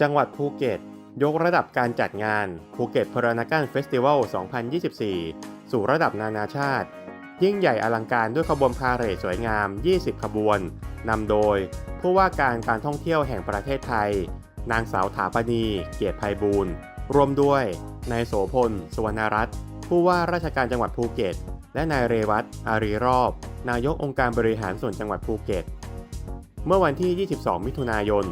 จังหวัดภูเก็ต ยกระดับการจัดงานภูเก็ตพรานาก n เฟสติวัล 2024 สู่ระดับนานาชาติ ยิ่งใหญ่อลังการด้วยขบวนพาเหรดสวยงาม 20 ขบวน นำโดย ผู้ว่าการการท่องเที่ยวแห่งประเทศไทย นางสาวถาปณี เกียรติภัยบูรณ์รวมด้วยนายโสพล สุวรรณรัตน์ผู้ว่าราชการจังหวัดภูเก็ต และนายเรวัตอารีรอบ นายกองค์การบริหารส่วนจังหวัดภูเก็ต เมื่อวันที่ 22 มิถุนายน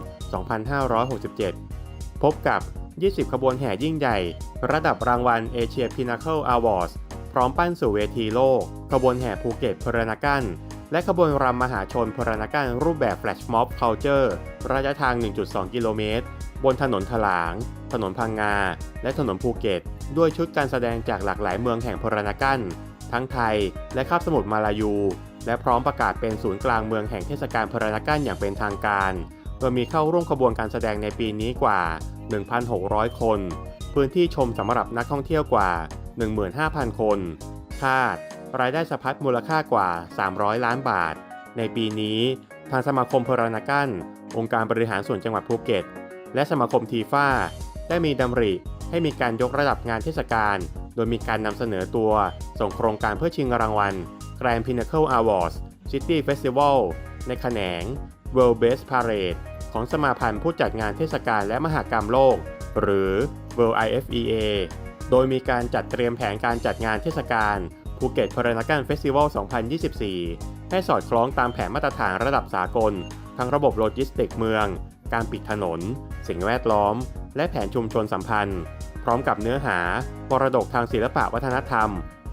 2567 พบกับ 20 ขบวนแห่ยิ่งใหญ่ ระดับรางวัลเอเชียพินาเคิลอวอร์ดพร้อมปั้นสู่เวทีโลก ขบวนแห่ภูเก็ตพรนากันและขบวนรำมหาชนพรนากันรูปแบบแฟลชม็อบเคาน์เจอร์ระยะทาง 1.2 กิโลเมตร บนถนนถลาง ถนนพังงา และถนนภูเก็ต ด้วยชุดการแสดงจากหลากหลายเมืองแห่งพรนากัน ทั้งไทย และคาบสมุทรมาลายู และพร้อมประกาศเป็นศูนย์กลางเมืองแห่งเทศกาลพรานากันอย่างเป็นทางการ โดยมีเข้าร่วมขบวนการแสดงในปีนี้กว่า 1,600 คน พื้นที่ชมสำหรับนักท่องเที่ยวกว่า 15,000 คน คาด รายได้สะพัดมูลค่ากว่า 300 ล้านบาท ในปีนี้ ทางสมาคมพรานากันองค์การบริหารส่วนจังหวัดภูเก็ต และสมาคมทีฟ้าได้มีดำริให้มีการยกระดับงานเทศกาล โดยมีการนำเสนอตัว ส่งโครงการเพื่อชิงรางวัล Grand Pinnacle Awards City Festival ในแขนง World Best Parade ของสมาพันธ์ผู้จัดงานเทศกาลและมหกรรมโลก หรือ World IFEA โดยมีการจัดเตรียมแผนการจัดงานเทศกาลภูเก็ตพารานกันเฟสติวัล 2024 ให้สอดคล้องตามแผนมาตรฐานระดับสากล ทั้งระบบโลจิสติกเมือง การปิดถนน สิ่งแวดล้อม และแผนชุมชนสัมพันธ์ พร้อมกับเนื้อหามรดกทางศิลปะวัฒนธรรม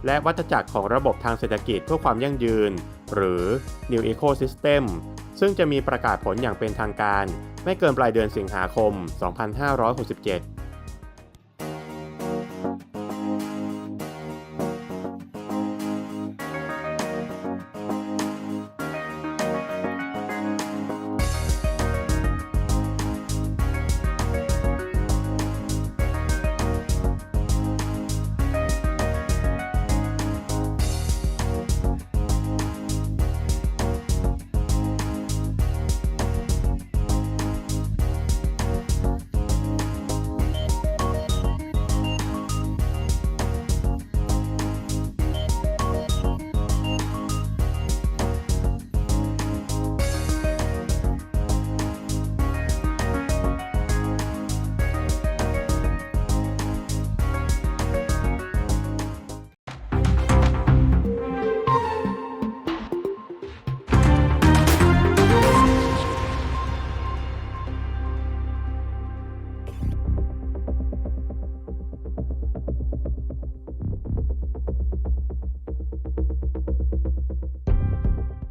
และวัฏจักรของระบบทางเศรษฐกิจเพื่อความยั่งยืน หรือ New Ecosystem ซึ่งจะมีประกาศผลอย่างเป็นทางการ ไม่เกินปลายเดือนสิงหาคม 2567